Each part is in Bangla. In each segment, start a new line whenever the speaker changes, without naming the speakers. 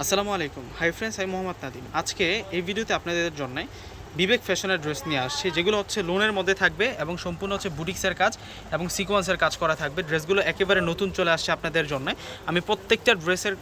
আসসালামু আলাইকুম। হাই ফ্রেন্ডস আমি মোহাম্মদ নাদিম। আজকে এই ভিডিওতে আপনাদের জন্য বিবেক ফ্যাশনের ড্রেস নিয়ে আসছি, যেগুলো হচ্ছে লোনের মধ্যে থাকবে এবং সম্পূর্ণ হচ্ছে বুটিক্সের কাজ এবং সিকোয়েন্সের কাজ করা থাকবে। ড্রেসগুলো একেবারে নতুন চলে আসছে আপনাদের জন্য। আমি প্রত্যেকটা ড্রেসের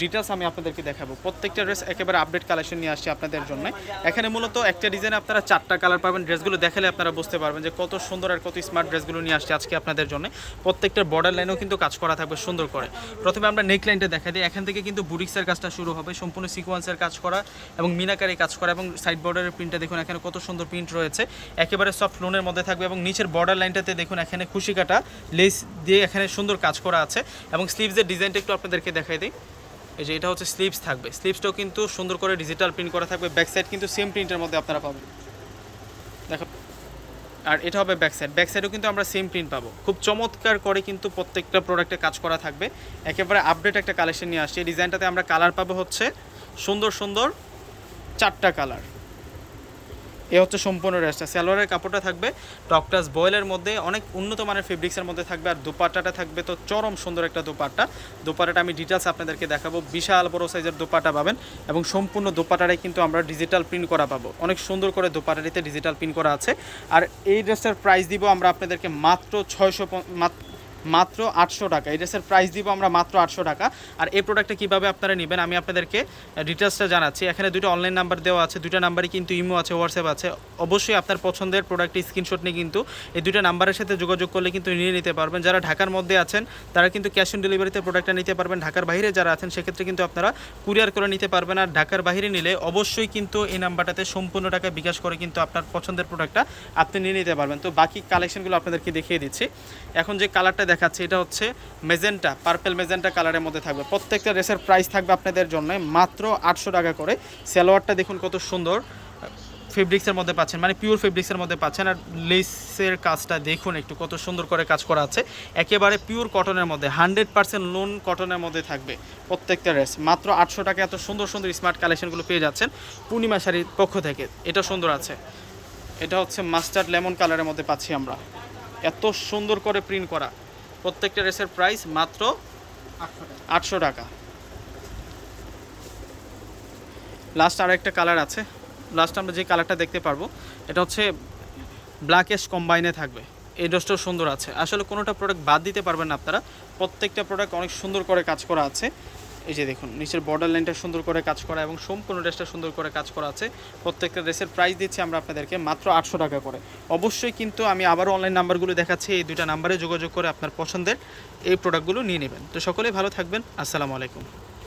ডিটেলস আমি আপনাদেরকে দেখাবো। প্রত্যেকটা ড্রেস একেবারে আপডেট কালেকশন নিয়ে আসছি আপনাদের জন্য। এখানে মূলত একটা ডিজাইনে আপনারা চারটা কালার পাবেন। ড্রেসগুলো দেখালে আপনারা বুঝতে পারবেন যে কত সুন্দর আর কত স্মার্ট ড্রেসগুলো নিয়ে আসছে আজকে আপনাদের জন্য। প্রত্যেকটা বর্ডার লাইনেও কিন্তু কাজ করা থাকবে সুন্দর করে। প্রথমে আমরা নেক লাইনটা দেখা দিই। এখান থেকে কিন্তু বুটিক্সের কাজটা শুরু হবে। সম্পূর্ণ সিকোয়েন্সের কাজ করা এবং মিনাকারি কাজ করা এবং সাইড বর্ডারের প্রিন্টটা দেখুন এখানে কত সুন্দর প্রিন্ট রয়েছে। একেবারে সফট লোনের মধ্যে থাকবে এবং নিচের বর্ডার লাইনটাতে দেখুন এখানে খুশি কাটা লেস দিয়ে এখানে সুন্দর কাজ করা আছে এবং স্লিভসের ডিজাইনটা একটু আপনাদেরকে দেখাই দিই। এই যে এটা হচ্ছে স্লিভস থাকবে। স্লিভসটাও কিন্তু সুন্দর করে ডিজিটাল প্রিন্ট করা থাকবে। ব্যাক সাইড কিন্তু সেম প্রিন্টের মধ্যে আপনারা পাবেন। দেখো, আর এটা হবে ব্যাক সাইড ব্যাক সাইডেও কিন্তু আমরা সেম প্রিন্ট পাবো। খুব চমৎকার করে কিন্তু প্রত্যেকটা প্রোডাক্টে কাজ করা থাকবে। একেবারে আপডেট একটা কালেকশন নিয়ে আসছে। এই ডিজাইনটাতে আমরা কালার পাবো হচ্ছে সুন্দর সুন্দর চারটা কালার এ হচ্ছে সম্পূর্ণ ড্রেসটা সালোয়ারের কাপড়টা থাকবে টকটাস বয়েলের মধ্যে, অনেক উন্নত মানের ফেব্রিক্সের মধ্যে থাকবে। আর দুপাট্টাটা থাকবে তো চরম সুন্দর একটা দুপাট্টা। দুপাট্টাটা আমি ডিটেলস আপনাদেরকে দেখাবো। বিশাল বড় সাইজের দুপাট্টা পাবেন এবং সম্পূর্ণ দুপাট্টাটাই কিন্তু আমরা ডিজিটাল প্রিন্ট করা পাবো। অনেক সুন্দর করে দুপাট্টাটিতে ডিজিটাল প্রিন্ট করা আছে। আর এই ড্রেসটার প্রাইস দিব আমরা আপনাদেরকে মাত্র ছয়শো মাত্র আটশো টাকা। এই ড্রেসের প্রাইস দিব আমরা মাত্র আটশো টাকা। আর এই প্রোডাক্টটা কীভাবে আপনারা নেবেন আমি আপনাদেরকে ডিটেলসটা জানাচ্ছি। এখানে দুটো অনলাইন নাম্বার দেওয়া আছে দুটো নাম্বারই কিন্তু ইমো আছে হোয়াটসঅ্যাপ আছে। অবশ্যই আপনার পছন্দের প্রোডাক্টের স্ক্রিনশট নিয়ে কিন্তু এই দুটো নাম্বারের সাথে যোগাযোগ করলে কিন্তু নিয়ে নিতে পারবেন। যারা ঢাকার মধ্যে আছেন, তারা কিন্তু ক্যাশ অন ডেলিভারিতে প্রোডাক্টটা নিতে পারবেন। ঢাকার বাইরে যারা আছেন, সেক্ষেত্রে কিন্তু আপনারা কুরিয়ার করে নিতে পারবেন। আর ঢাকার বাইরে নিলে অবশ্যই কিন্তু এই নাম্বারটাতে সম্পূর্ণ টাকা বিকাশ করে কিন্তু আপনার পছন্দের প্রোডাক্টটা আপনি নিয়ে নিতে পারবেন। তো বাকি কালেকশনগুলো আপনাদেরকে দেখিয়ে দিচ্ছি। এখন যে কালারটা দেখাচ্ছে, এটা হচ্ছে মেজেন্টা পার্পেল মেজেন্টা কালারের মধ্যে থাকবে। প্রত্যেকটা ড্রেসের প্রাইস থাকবে আপনাদের জন্য মাত্র আটশো টাকা করে। সালোয়ারটা দেখুন কত সুন্দর ফেব্রিক্সের মধ্যে পাচ্ছেন মানে পিওর ফেব্রিক্সের মধ্যে পাচ্ছেন। আর লেসের কাজটা দেখুন একটু কত সুন্দর করে কাজ করা আছে। একেবারে পিওর কটনের মধ্যে হান্ড্রেড পার্সেন্ট লোন কটনের মধ্যে থাকবে প্রত্যেকটা ড্রেস মাত্র আটশো টাকা এত সুন্দর সুন্দর স্মার্ট কালেকশনগুলো পেয়ে যাচ্ছেন পূর্ণিমা শাড়ির পক্ষ থেকে। এটা সুন্দর আছে। এটা হচ্ছে মাস্টার্ড লেমন কালারের মধ্যে পাচ্ছি আমরা। এত সুন্দর করে প্রিন্ট করা। প্রত্যেকটা রেসের প্রাইস মাত্র আটশো টাকা। লাস্ট আর একটা কালার আছে। লাস্ট আমরা যে কালারটা দেখতে পারব এটা হচ্ছে ব্ল্যাকেশ কম্বাইনে থাকবে। এই ড্রেসটাও সুন্দর আছে। আসলে কোনোটা প্রোডাক্ট বাদ দিতে পারবেন না আপনারা। প্রত্যেকটা প্রোডাক্ট অনেক সুন্দর করে কাজ করা আছে। এই যে দেখুন, নিচের বর্ডার লাইনটা সুন্দর করে কাজ করা এবং সম্পূর্ণ ড্রেসটা সুন্দর করে কাজ করা আছে। প্রত্যেকটা ড্রেসের প্রাইস দিচ্ছি আমরা আপনাদেরকে মাত্র আটশো টাকা করে। অবশ্যই কিন্তু আমি আবারও অনলাইন নাম্বারগুলো দেখাচ্ছি, এই দুইটা নাম্বারে যোগাযোগ করে আপনার পছন্দের এই প্রোডাক্টগুলো নিয়ে নেবেন। তো সকলেই ভালো থাকবেন, আসসালামু আলাইকুম।